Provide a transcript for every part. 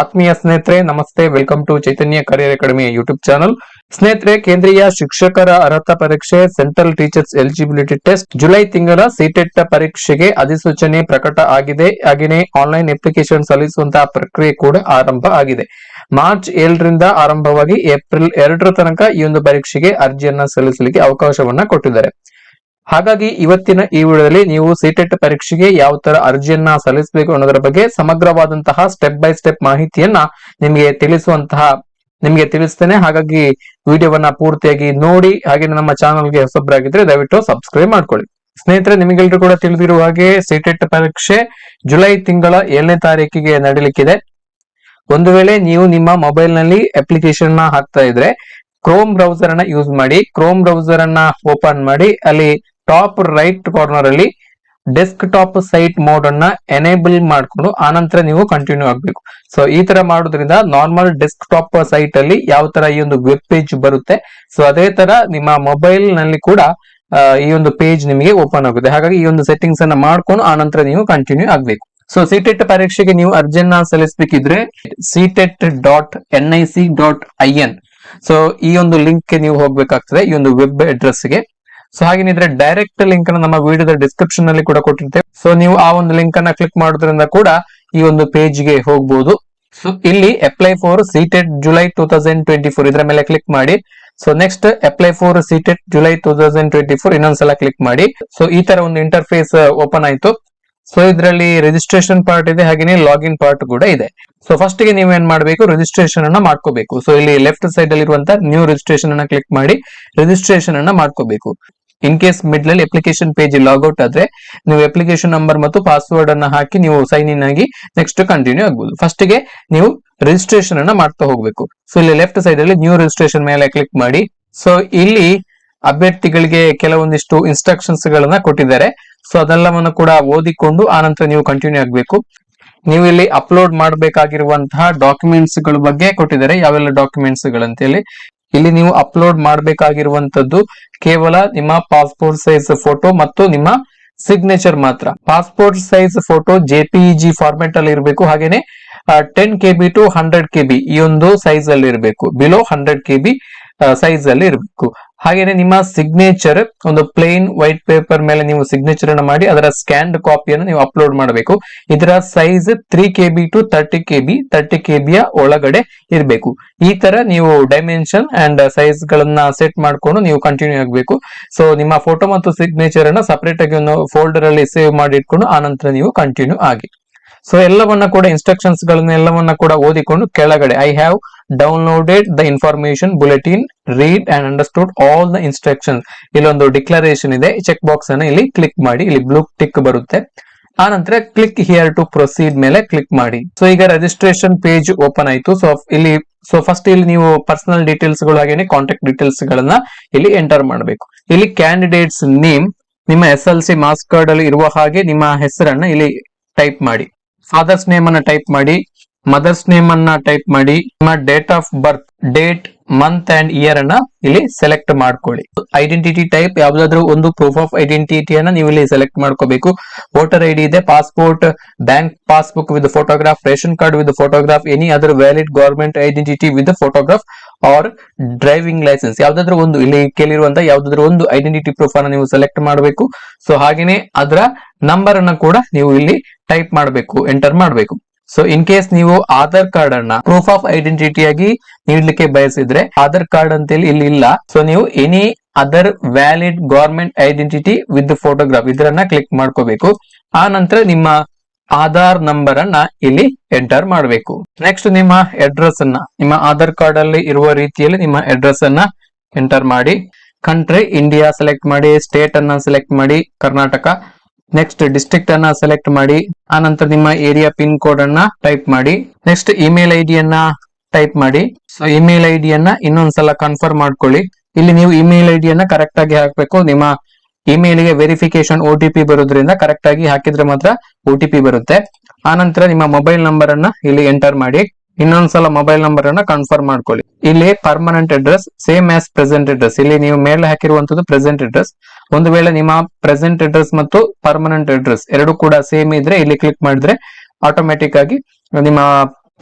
ಆತ್ಮೀಯ ಸ್ನೇಹಿತರೆ, ನಮಸ್ತೆ. Welcome to Chaitanya career academy YouTube channel ಸ್ನೇಹಿತರೆ, ಕೇಂದ್ರೀಯ ಶಿಕ್ಷಕರ ಅರ್ಹತಾ ಪರೀಕ್ಷೆ central teachers eligibility test July ತಿಂಗಳ ಸಿಟೆಟ್ ಪರೀಕ್ಷೆಗೆ ಅಧಿಸೂಚನೆ ಪ್ರಕಟ ಆಗಿದೆ. ಹಾಗೆಯೇ ಆನ್ಲೈನ್ ಅಪ್ಲಿಕೇಶನ್ ಸಲ್ಲಿಸುವಂತಹ ಪ್ರಕ್ರಿಯೆ ಕೂಡ ಆರಂಭ ಆಗಿದೆ. ಮಾರ್ಚ್ ಏಳರಿಂದ ಆರಂಭವಾಗಿ ಏಪ್ರಿಲ್ ಎರಡರ ತನಕ ಈ ಒಂದು ಪರೀಕ್ಷೆಗೆ ಅರ್ಜಿಯನ್ನ ಸಲ್ಲಿಸಲಿಕ್ಕೆ ಅವಕಾಶವನ್ನ ಕೊಟ್ಟಿದ್ದಾರೆ. ಹಾಗಾಗಿ ಇವತ್ತಿನ ಈ ವಿಡಿಯೋದಲ್ಲಿ ನೀವು ಸಿಟೆಟ್ ಪರೀಕ್ಷೆಗೆ ಯಾವ ತರ ಅರ್ಜಿಯನ್ನ ಸಲ್ಲಿಸಬೇಕು ಅನ್ನೋದರ ಬಗ್ಗೆ ಸಮಗ್ರವಾದಂತಹ ಸ್ಟೆಪ್ ಬೈ ಸ್ಟೆಪ್ ಮಾಹಿತಿಯನ್ನ ನಿಮಗೆ ತಿಳಿಸುವಂತಹ, ನಿಮಗೆ ತಿಳಿಸ್ತೇನೆ. ಹಾಗಾಗಿ ವಿಡಿಯೋವನ್ನ ಪೂರ್ತಿಯಾಗಿ ನೋಡಿ, ಹಾಗೆ ನಮ್ಮ ಚಾನಲ್ಗೆ ಹೊಸಬ್ರಾಗಿದ್ರೆ ದಯವಿಟ್ಟು ಸಬ್ಸ್ಕ್ರೈಬ್ ಮಾಡ್ಕೊಳ್ಳಿ. ಸ್ನೇಹಿತರೆ ನಿಮಗೆಲ್ಲರೂ ಕೂಡ ತಿಳಿದಿರುವ ಹಾಗೆ ಸಿಟೆಟ್ ಪರೀಕ್ಷೆ ಜುಲೈ ತಿಂಗಳ ಏಳನೇ ತಾರೀಕಿಗೆ ನಡೀಲಿಕ್ಕಿದೆ. ಒಂದು ವೇಳೆ ನೀವು ನಿಮ್ಮ ಮೊಬೈಲ್ನಲ್ಲಿ ಅಪ್ಲಿಕೇಶನ್ನ ಹಾಕ್ತಾ ಇದ್ರೆ ಕ್ರೋಮ್ ಬ್ರೌಸರ್ ಅನ್ನ ಯೂಸ್ ಮಾಡಿ ಕ್ರೋಮ್ ಬ್ರೌಸರ್ ಅನ್ನ ಓಪನ್ ಮಾಡಿ, ಅಲ್ಲಿ ಟಾಪ್ ರೈಟ್ ಕಾರ್ನರ್ ಅಲ್ಲಿ ಡೆಸ್ಕ್ ಟಾಪ್ ಸೈಟ್ ಮೋಡ್ ಅನ್ನ ಎನೇಬಲ್ ಮಾಡ್ಕೊಂಡು ಆನಂತರ ನೀವು ಕಂಟಿನ್ಯೂ ಆಗ್ಬೇಕು. ಸೊ ಈ ತರ ಮಾಡೋದ್ರಿಂದ ನಾರ್ಮಲ್ ಡೆಸ್ಕ್ ಟಾಪ್ ಸೈಟ್ ಅಲ್ಲಿ ಯಾವ ತರ ಈ ಒಂದು ವೆಬ್ ಪೇಜ್ ಬರುತ್ತೆ ಸೊ ಅದೇ ತರ ನಿಮ್ಮ ಮೊಬೈಲ್ನಲ್ಲಿ ಕೂಡ ಈ ಒಂದು ಪೇಜ್ ನಿಮಗೆ ಓಪನ್ ಆಗುತ್ತೆ. ಹಾಗಾಗಿ ಈ ಒಂದು ಸೆಟ್ಟಿಂಗ್ಸ್ ಅನ್ನ ಮಾಡ್ಕೊಂಡು ಆನಂತರ ನೀವು ಕಂಟಿನ್ಯೂ ಆಗ್ಬೇಕು. ಸೊ ಸಿಟೆಟ್ ಪರೀಕ್ಷೆಗೆ ನೀವು ಅರ್ಜಿಯನ್ನ ಸಲ್ಲಿಸಬೇಕಿದ್ರೆ CTET dot N I C dot I N so ಈ ಒಂದು ಲಿಂಕ್ ನೀವು ಹೋಗ್ಬೇಕಾಗ್ತದೆ ಈ ಒಂದು ವೆಬ್ ಅಡ್ರೆಸ್ಗೆ. ಸೊ ಹಾಗೇನಿದ್ರೆ ಡೈರೆಕ್ಟ್ ಲಿಂಕ್ ಅನ್ನು ನಮ್ಮ ವಿಡಿಯೋದ ಡಿಸ್ಕ್ರಿಪ್ಷನ್ನಲ್ಲಿ ಕೂಡ ಕೊಟ್ಟಿರ್ತೇವೆ. ಸೊ ನೀವು ಆ ಒಂದು ಲಿಂಕ್ ಅನ್ನ ಕ್ಲಿಕ್ ಮಾಡೋದ್ರಿಂದ ಕೂಡ ಈ ಒಂದು ಪೇಜ್ಗೆ ಹೋಗಬಹುದು ಸೊ ಇಲ್ಲಿ apply for CTET July two thousand twenty four ಇದರ ಮೇಲೆ ಕ್ಲಿಕ್ ಮಾಡಿ. So next apply for CTET July two thousand twenty four ಇನ್ನೊಂದ್ಸಲ ಕ್ಲಿಕ್ ಮಾಡಿ. ಸೊ ಈ ತರ ಒಂದು ಇಂಟರ್ಫೇಸ್ ಓಪನ್ ಆಯ್ತು. ಸೊ ಇದರಲ್ಲಿ ರಿಜಿಸ್ಟ್ರೇಷನ್ ಪಾರ್ಟ್ ಇದೆ, ಹಾಗೇನೆ ಲಾಗಿನ್ ಪಾರ್ಟ್ ಕೂಡ ಇದೆ. ಸೊ ಫಸ್ಟ್ಗೆ ನೀವೇನ್ ಮಾಡಬೇಕು? ರಿಜಿಸ್ಟ್ರೇಷನ್ ಅನ್ನ ಮಾಡ್ಕೋಬೇಕು. ಸೊ ಇಲ್ಲಿ ಲೆಫ್ಟ್ ಸೈಡ್ ಅಲ್ಲಿ ಇರುವಂತ ನ್ಯೂ ರಿಜಿಸ್ಟ್ರೇಷನ್ ಅನ್ನ ಕ್ಲಿಕ್ ಮಾಡಿ. ರಿಜಿಸ್ಟ್ರೇಷನ್ ಅನ್ನ ಮಾಡ್ಕೋಬೇಕು. ಇನ್ ಕೇಸ್ ಮಿಡ್ಲ್ ಅಲ್ಲಿ ಅಪ್ಲಿಕೇಶನ್ ಪೇಜ್ ಲಾಗ್ಔಟ್ ಆದ್ರೆ ನೀವು ಅಪ್ಲಿಕೇಶನ್ ನಂಬರ್ ಮತ್ತು ಪಾಸ್ವರ್ಡ್ ಅನ್ನ ಹಾಕಿ ನೀವು ಸೈನ್ ಇನ್ ಆಗಿ ನೆಕ್ಸ್ಟ್ ಕಂಟಿನ್ಯೂ ಆಗ್ಬಹುದು ಫಸ್ಟ್ಗೆ ನೀವು ರಿಜಿಸ್ಟ್ರೇಷನ್ ಅನ್ನ ಮಾಡ್ತಾ ಹೋಗ್ಬೇಕು. ಸೊ ಇಲ್ಲಿ ಲೆಫ್ಟ್ ಸೈಡ್ ಅಲ್ಲಿ ನ್ಯೂ ರಿಜಿಸ್ಟ್ರೇಷನ್ ಮೇಲೆ ಕ್ಲಿಕ್ ಮಾಡಿ. ಸೊ ಇಲ್ಲಿ ಅಭ್ಯರ್ಥಿಗಳಿಗೆ ಕೆಲವೊಂದಿಷ್ಟು ಇನ್ಸ್ಟ್ರಕ್ಷನ್ಸ್ ಗಳನ್ನ ಕೊಟ್ಟಿದ್ದಾರೆ. ಸೊ ಅದೆಲ್ಲವನ್ನು ಕೂಡ ಓದಿಕೊಂಡು ಆನಂತರ ನೀವು ಕಂಟಿನ್ಯೂ ಆಗ್ಬೇಕು. ನೀವು ಇಲ್ಲಿ ಅಪ್ಲೋಡ್ ಮಾಡಬೇಕಾಗಿರುವಂತಹ ಡಾಕ್ಯುಮೆಂಟ್ಸ್ಗಳ ಬಗ್ಗೆ ಕೊಟ್ಟಿದ್ದಾರೆ. ಯಾವೆಲ್ಲ ಡಾಕ್ಯುಮೆಂಟ್ಸ್ ಗಳಂತೇಳಿ. ಇಲ್ಲಿ ನೀವು ಅಪ್ಲೋಡ್ ಮಾಡಬೇಕಾಗಿರುವಂತದ್ದು ಕೇವಲ ನಿಮ್ಮ ಪಾಸ್ಪೋರ್ಟ್ ಸೈಜ್ ಫೋಟೋ ಮತ್ತು ನಿಮ್ಮ ಸಿಗ್ನೇಚರ್ ಮಾತ್ರ. Passport size photo JPEG format ಅಲ್ಲಿ ಇರಬೇಕು. ಹಾಗೇನೆ ten K B to hundred K B ಈ ಒಂದು ಸೈಜ್ ಅಲ್ಲಿ ಇರಬೇಕು. Below hundred K B size ಅಲ್ಲಿ ಇರಬೇಕು. ಹಾಗೇನೆ ನಿಮ್ಮ ಸಿಗ್ನೇಚರ್ ಒಂದು ಪ್ಲೇನ್ ವೈಟ್ ಪೇಪರ್ ಮೇಲೆ ನೀವು ಸಿಗ್ನೇಚರ್ ಅನ್ನು ಮಾಡಿ, ಅದರ ಸ್ಕ್ಯಾನ್ಡ್ ಕಾಪಿಯನ್ನು ನೀವು ಅಪ್ಲೋಡ್ ಮಾಡಬೇಕು. ಇದರ size three K B to thirty K B thirty K ಬಿಯ ಒಳಗಡೆ ಇರಬೇಕು. ಈ ತರ ನೀವು ಡೈಮೆನ್ಷನ್ ಅಂಡ್ ಸೈಜ್ ಗಳನ್ನ ಸೆಟ್ ಮಾಡ್ಕೊಂಡು ನೀವು ಕಂಟಿನ್ಯೂ ಆಗಬೇಕು. ಸೊ ನಿಮ್ಮ ಫೋಟೋ ಮತ್ತು ಸಿಗ್ನೇಚರ್ ಅನ್ನ ಸಪರೇಟ್ ಆಗಿ ಒಂದು ಫೋಲ್ಡರ್ ಅಲ್ಲಿ ಸೇವ್ ಮಾಡಿ ಇಟ್ಕೊಂಡು, ಆನಂತರ ನೀವು ಕಂಟಿನ್ಯೂ ಆಗಿ. ಸೊ ಎಲ್ಲವನ್ನ ಕೂಡ ಇನ್ಸ್ಟ್ರಕ್ಷನ್ಸ್ ಗಳನ್ನೆಲ್ಲವನ್ನ ಕೂಡ ಓದಿಕೊಂಡು ಕೆಳಗಡೆ I have downloaded the information bulletin read and understood all the instruction ಇಲ್ಲೊಂದು ಡಿಕ್ಲರೇಷನ್ ಇದೆ ಚೆಕ್ ಬಾಕ್ಸ್ ಅನ್ನ ಇಲ್ಲಿ ಕ್ಲಿಕ್ ಮಾಡಿ, ಇಲ್ಲಿ ಬ್ಲೂ ಟಿಕ್ ಬರುತ್ತೆ. ಆ ನಂತರ ಕ್ಲಿಕ್ ಹಿಯರ್ ಟು ಪ್ರೊಸೀಡ್ ಮೇಲೆ ಕ್ಲಿಕ್ ಮಾಡಿ. ಸೊ ಈಗ ರಿಜಿಸ್ಟ್ರೇಷನ್ ಪೇಜ್ ಓಪನ್ ಆಯ್ತು. ಸೊ ಇಲ್ಲಿ ಸೊ ಫಸ್ಟ್ ಇಲ್ಲಿ ನೀವು ಪರ್ಸನಲ್ ಡೀಟೇಲ್ಸ್ ಹಾಗೇನೆ ಕಾಂಟ್ಯಾಕ್ಟ್ ಡೀಟೇಲ್ಸ್ ಗಳನ್ನ ಇಲ್ಲಿ ಎಂಟರ್ ಮಾಡಬೇಕು. ಇಲ್ಲಿ ಕ್ಯಾಂಡಿಡೇಟ್ಸ್ ನೇಮ್ ನಿಮ್ಮ S L C marks card ಅಲ್ಲಿ ಇರುವ ಹಾಗೆ ನಿಮ್ಮ ಹೆಸರನ್ನ ಇಲ್ಲಿ ಟೈಪ್ ಮಾಡಿ. ಫಾದರ್ಸ್ ನೇಮ್ ಅನ್ನ ಟೈಪ್ ಮಾಡಿ ಮದರ್ಸ್ ನೇಮ್ ಅನ್ನ ಟೈಪ್ ಮಾಡಿ, ನಿಮ್ಮ date of birth date month and year ಅನ್ನ ಇಲ್ಲಿ ಸೆಲೆಕ್ಟ್ ಮಾಡ್ಕೊಳ್ಳಿ. ಐಡೆಂಟಿಟಿ ಟೈಪ್ ಯಾವ್ದಾದ್ರು ಒಂದು ಪ್ರೂಫ್ ಆಫ್ ಐಡೆಂಟಿಟಿಯನ್ನ ನೀವು ಇಲ್ಲಿ ಸೆಲೆಕ್ಟ್ ಮಾಡ್ಕೋಬೇಕು. ವೋಟರ್ ಐಡಿ ಇದೆ passport bank passbook with photograph ration card with photograph any other valid government identity with photograph or driving licence ಯಾವ್ದಾದ್ರು ಒಂದು, ಇಲ್ಲಿ ಕೇಳಿರುವಂತ ಯಾವ್ದಾದ್ರು ಒಂದು ಐಡೆಂಟಿಟಿ ಪ್ರೂಫ್ ಅನ್ನ ನೀವು ಸೆಲೆಕ್ಟ್ ಮಾಡಬೇಕು. ಸೊ ಹಾಗೇನೆ ಅದರ ನಂಬರ್ ಅನ್ನ ಕೂಡ ನೀವು ಇಲ್ಲಿ ಟೈಪ್ ಮಾಡಬೇಕು ಎಂಟರ್ ಮಾಡಬೇಕು. ಸೊ ಇನ್ ಕೇಸ್ ನೀವು ಆಧಾರ್ ಕಾರ್ಡ್ ಅನ್ನ ಪ್ರೂಫ್ ಆಫ್ ಐಡೆಂಟಿಟಿ ಆಗಿ ನೀಡ್ಲಿಕ್ಕೆ ಬಯಸಿದ್ರೆ ಆಧಾರ್ ಕಾರ್ಡ್ ಅಂತೇಳಿ ಇಲ್ಲಿ ಇಲ್ಲ. ಸೊ ನೀವು any other valid government identity with photograph ಇದರನ್ನ click ಮಾಡ್ಕೋಬೇಕು. ಆ ನಂತರ ನಿಮ್ಮ ಆಧಾರ್ ನಂಬರ್ ಅನ್ನ ಇಲ್ಲಿ ಎಂಟರ್ ಮಾಡಬೇಕು. ನೆಕ್ಸ್ಟ್ ನಿಮ್ಮ ಅಡ್ರೆಸ್ ಅನ್ನ, ನಿಮ್ಮ ಆಧಾರ್ ಕಾರ್ಡ್ ಅಲ್ಲಿ ಇರುವ ರೀತಿಯಲ್ಲಿ ನಿಮ್ಮ ಅಡ್ರೆಸ್ ಅನ್ನ ಎಂಟರ್ ಮಾಡಿ. ಕಂಟ್ರಿ ಇಂಡಿಯಾ ಸೆಲೆಕ್ಟ್ ಮಾಡಿ ಸ್ಟೇಟ್ ಅನ್ನ ಸೆಲೆಕ್ಟ್ ಮಾಡಿ, ಕರ್ನಾಟಕ ನೆಕ್ಸ್ಟ್ ಡಿಸ್ಟ್ರಿಕ್ಟ್ ಅನ್ನ ಸೆಲೆಕ್ಟ್ ಮಾಡಿ, ಆ ನಂತರ ನಿಮ್ಮ ಏರಿಯಾ ಪಿನ್ ಕೋಡ್ ಅನ್ನ ಟೈಪ್ ಮಾಡಿ. ನೆಕ್ಸ್ಟ್ ಇಮೇಲ್ ಐಡಿ ಅನ್ನ ಟೈಪ್ ಮಾಡಿ. ಸೊ ಇಮೇಲ್ ಐ ಅನ್ನ ಇನ್ನೊಂದ್ಸಲ ಕನ್ಫರ್ಮ್ ಮಾಡ್ಕೊಳ್ಳಿ. ಇಲ್ಲಿ ನೀವು ಇಮೇಲ್ ಐಡಿ ಅನ್ನ ಕರೆಕ್ಟ್ ಆಗಿ ಹಾಕ್ಬೇಕು. ನಿಮ್ಮ ಇಮೇಲ್ಗೆ ವೆರಿಫಿಕೇಶನ್ ಒ ಟಿ ಪಿ ಬರೋದ್ರಿಂದ ಕರೆಕ್ಟ್ ಆಗಿ ಹಾಕಿದ್ರೆ ಮಾತ್ರ ಒ ಟಿ ಪಿ ಬರುತ್ತೆ. ಆ ನಂತರ ನಿಮ್ಮ ಮೊಬೈಲ್ ನಂಬರ್ ಅನ್ನ ಇಲ್ಲಿ ಎಂಟರ್ ಮಾಡಿ. ಇನ್ನೊಂದ್ಸಲ ಮೊಬೈಲ್ ನಂಬರ್ ಅನ್ನ ಕನ್ಫರ್ಮ್ ಮಾಡ್ಕೊಳ್ಳಿ. ಇಲ್ಲಿ permanent address same as present address ಇಲ್ಲಿ ನೀವು ಮೇಲೆ ಹಾಕಿರುವಂತದ್ದು ಪ್ರೆಸೆಂಟ್ ಅಡ್ರೆಸ್ ಒಂದು ವೇಳೆ ನಿಮ್ಮ ಪ್ರೆಸೆಂಟ್ ಅಡ್ರೆಸ್ ಮತ್ತು ಪರ್ಮನೆಂಟ್ ಅಡ್ರೆಸ್ ಎರಡು ಕೂಡ ಸೇಮ್ ಇದ್ರೆ ಇಲ್ಲಿ ಕ್ಲಿಕ್ ಮಾಡಿದ್ರೆ ಆಟೋಮೆಟಿಕ್ ಆಗಿ ನಿಮ್ಮ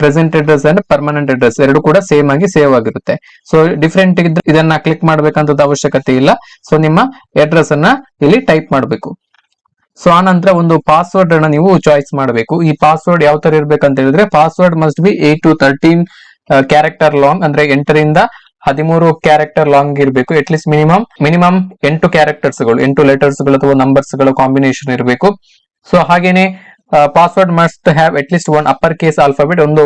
present address and permanent address ಎರಡು ಕೂಡ ಸೇಮ್ ಆಗಿ ಸೇವ್ ಆಗಿರುತ್ತೆ. ಸೊ ಡಿಫ್ರೆಂಟ್ ಇದ್ರೆ ಇದನ್ನ ಕ್ಲಿಕ್ ಮಾಡ್ಬೇಕಂತ ಅವಶ್ಯಕತೆ ಇಲ್ಲ. ಸೊ ನಿಮ್ಮ ಅಡ್ರೆಸ್ ಅನ್ನ ಇಲ್ಲಿ ಟೈಪ್ ಮಾಡಬೇಕು. ಸೊ ಆ ನಂತರ ಒಂದು ಪಾಸ್ವರ್ಡ್ ಅನ್ನ ನೀವು ಚಾಯ್ಸ್ ಮಾಡಬೇಕು. ಈ ಪಾಸ್ವರ್ಡ್ ಯಾವ ತರ ಇರ್ಬೇಕಂತ ಹೇಳಿದ್ರೆ password must be eight to thirteen character long ಅಂದ್ರೆ ಎಂಟರಿಂದ ಹದಿಮೂರು ಕ್ಯಾರೆಕ್ಟರ್ ಲಾಂಗ್ ಇರಬೇಕು. ಅಟ್ ಲೀಸ್ಟ್ ಮಿನಿಮಮ್ ಮಿನಿಮಮ್ ಎಂಟು ಕ್ಯಾರೆಕ್ಟರ್ಸ್ಗಳು, ಎಂಟು ಲೆಟರ್ಸ್ ಅಥವಾ ನಂಬರ್ಸ್ ಕಾಂಬಿನೇಷನ್ ಇರಬೇಕು. ಸೊ ಹಾಗೇನೆ password must have at least one upper case alphabet ಒಂದು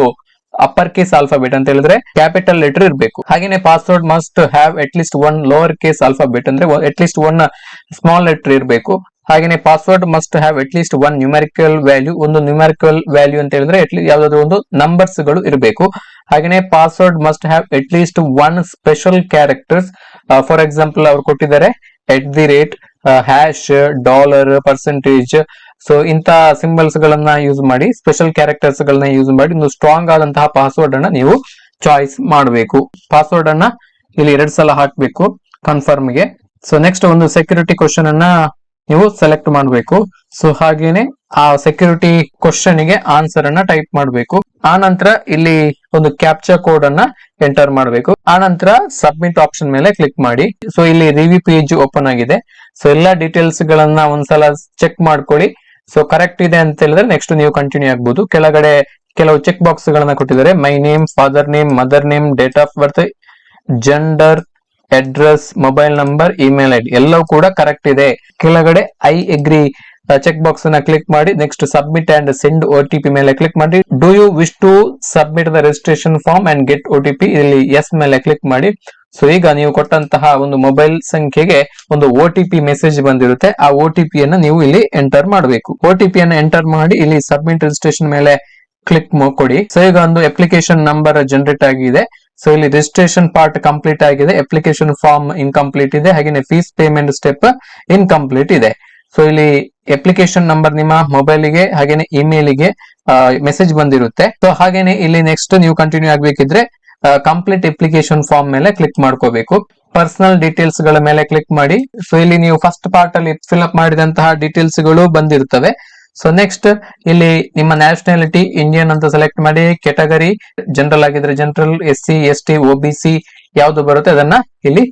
ಅಪ್ಪರ್ ಕೇಸ್ ಆಲ್ಫಾಬೆಟ್ ಅಂತ ಹೇಳಿದ್ರೆ ಕ್ಯಾಪಿಟಲ್ ಲೆಟರ್ ಇರಬೇಕು. ಹಾಗೇನೆ password must have at least one lower case alphabet ಅಂದ್ರೆ at least one small letter ಇರಬೇಕು. ಹಾಗೇನೆ password must have at least one numerical value ಒಂದು numerical value ಅಂತ ಹೇಳಿದ್ರೆ ಯಾವ್ದಾದ್ರು ಒಂದು ನಂಬರ್ಸ್ಗಳು ಇರಬೇಕು. ಹಾಗೇನೆ password must have at least one special characters for example ಅವ್ರು ಕೊಟ್ಟಿದ್ದಾರೆ at the rate hash dollar percentage so ಇಂತಹ ಸಿಂಬಲ್ಸ್ ಗಳನ್ನ ಯೂಸ್ ಮಾಡಿ ಸ್ಪೆಷಲ್ ಕ್ಯಾರೆಕ್ಟರ್ಸ್ ಗಳನ್ನ ಯೂಸ್ ಮಾಡಿ, ಒಂದು ಸ್ಟ್ರಾಂಗ್ ಆದಂತಹ ಪಾಸ್ವರ್ಡ್ ಅನ್ನ ನೀವು ಚಾಯ್ಸ್ ಮಾಡಬೇಕು. ಪಾಸ್ವರ್ಡ್ ಅನ್ನ ಇಲ್ಲಿ ಎರಡ್ ಸಲ ಹಾಕ್ಬೇಕು ಕನ್ಫರ್ಮ್ಗೆ. ಸೊ ನೆಕ್ಸ್ಟ್ ಒಂದು ಸೆಕ್ಯೂರಿಟಿ ಕ್ವಶನ್ ಅನ್ನ ನೀವು ಸೆಲೆಕ್ಟ್ ಮಾಡಬೇಕು. ಸೊ ಹಾಗೇನೆ ಆ ಸೆಕ್ಯೂರಿಟಿ ಕ್ವಶನ್ಗೆ ಆನ್ಸರ್ ಅನ್ನ ಟೈಪ್ ಮಾಡಬೇಕು. ಆ ನಂತರ ಇಲ್ಲಿ ಒಂದು ಕ್ಯಾಪ್ಚರ್ ಕೋಡ್ ಅನ್ನ ಎಂಟರ್ ಮಾಡಬೇಕು. ಆ ನಂತರ ಸಬ್ಮಿಟ್ ಆಪ್ಷನ್ ಮೇಲೆ ಕ್ಲಿಕ್ ಮಾಡಿ. ಸೊ ಇಲ್ಲಿ ರಿವ್ಯೂ ಪೇಜ್ ಓಪನ್ ಆಗಿದೆ. ಸೊ ಎಲ್ಲಾ ಡೀಟೇಲ್ಸ್ ಗಳನ್ನ ಒಂದ್ಸಲ ಚೆಕ್ ಮಾಡ್ಕೊಳ್ಳಿ. ಸೊ ಕರೆಕ್ಟ್ ಇದೆ ಅಂತ ಹೇಳಿದ್ರೆ ನೆಕ್ಸ್ಟ್ ನೀವು ಕಂಟಿನ್ಯೂ ಆಗ್ಬಹುದು ಕೆಳಗಡೆ ಕೆಲವು ಚೆಕ್ ಬಾಕ್ಸ್ ಗಳನ್ನ ಕೊಟ್ಟಿದ್ದಾರೆ. My name father name mother name date of birth gender address mobile number email ID ಎಲ್ಲವೂ ಕೂಡ ಕರೆಕ್ಟ್ ಇದೆ. ಕೆಳಗಡೆ ಐ ಎಗ್ರಿ ಚೆಕ್ ಬಾಕ್ಸ್ ಅನ್ನ ಕ್ಲಿಕ್ ಮಾಡಿ ನೆಕ್ಸ್ಟ್ ಸಬ್ಮಿಟ್ ಅಂಡ್ ಸೆಂಡ್ ಓ ಮೇಲೆ ಕ್ಲಿಕ್ ಮಾಡಿ. Do you wish to submit the registration form and get ಓ ಇಲ್ಲಿ ಎಸ್ ಮೇಲೆ ಕ್ಲಿಕ್ ಮಾಡಿ. ಸೊ ಈಗ ನೀವು ಕೊಟ್ಟಂತಹ ಒಂದು ಮೊಬೈಲ್ ಸಂಖ್ಯೆಗೆ ಒಂದು ಓ ಮೆಸೇಜ್ ಬಂದಿರುತ್ತೆ. ಆ ಓ ಟಿ ಅನ್ನ ನೀವು ಇಲ್ಲಿ ಎಂಟರ್ ಮಾಡಬೇಕು. ಓ ಟಿ ಅನ್ನ ಎಂಟರ್ ಮಾಡಿ, ಇಲ್ಲಿ ಸಬ್ಮಿಟ್ ರಿಜಿಸ್ಟ್ರೇಷನ್ ಮೇಲೆ ಕ್ಲಿಕ್ ಕೊಡಿ. ಸೊ ಈಗ ಒಂದು ಅಪ್ಲಿಕೇಶನ್ ನಂಬರ್ ಜನರೇಟ್ ಆಗಿದೆ. ಸೊ ಇಲ್ಲಿ ರಿಜಿಸ್ಟ್ರೇಷನ್ ಪಾರ್ಟ್ ಕಂಪ್ಲೀಟ್ ಆಗಿದೆ. ಅಪ್ಲಿಕೇಶನ್ ಫಾರ್ಮ್ ಇನ್ಕಂಪ್ಲೀಟ್ ಇದೆ. ಹಾಗೆ ಫೀಸ್ ಪೇಮೆಂಟ್ ಸ್ಟೆಪ್ ಇನ್ಕಂಪ್ಲೀಟ್ ಇದೆ. ಸೊ ಇಲ್ಲಿ ಅಪ್ಲಿಕೇಶನ್ ನಂಬರ್ ನಿಮ್ಮ ಮೊಬೈಲಿಗೆ ಹಾಗೇನೆ ಇಮೇಲಿಗೆ ಮೆಸೇಜ್ ಬಂದಿರುತ್ತೆ. ಸೊ ಹಾಗೇನೆ ಇಲ್ಲಿ ನೆಕ್ಸ್ಟ್ ನೀವು ಕಂಟಿನ್ಯೂ ಆಗ್ಬೇಕಿದ್ರೆ ಕಂಪ್ಲೀಟ್ ಅಪ್ಲಿಕೇಶನ್ ಫಾರ್ಮ್ ಮೇಲೆ ಕ್ಲಿಕ್ ಮಾಡ್ಕೋಬೇಕು. ಪರ್ಸನಲ್ ಡೀಟೇಲ್ಸ್ಗಳ ಮೇಲೆ ಕ್ಲಿಕ್ ಮಾಡಿ. ಸೊ ಇಲ್ಲಿ ನೀವು ಫಸ್ಟ್ ಪಾರ್ಟ್ ಅಲ್ಲಿ ಫಿಲ್ ಅಪ್ ಮಾಡಿದಂತಹ ಡೀಟೇಲ್ಸ್ಗಳು ಬಂದಿರ್ತವೆ. ಸೊ ನೆಕ್ಸ್ಟ್ ಇಲ್ಲಿ ನಿಮ್ಮ ನ್ಯಾಷನಾಲಿಟಿ ಇಂಡಿಯನ್ ಅಂತ ಸೆಲೆಕ್ಟ್ ಮಾಡಿ ಕೆಟಗರಿ ಜನರಲ್ ಆಗಿದ್ರೆ general S C S T O B C ಯಾವ್ದು ಬರುತ್ತೆ ಅದನ್ನ ಇಲ್ಲಿ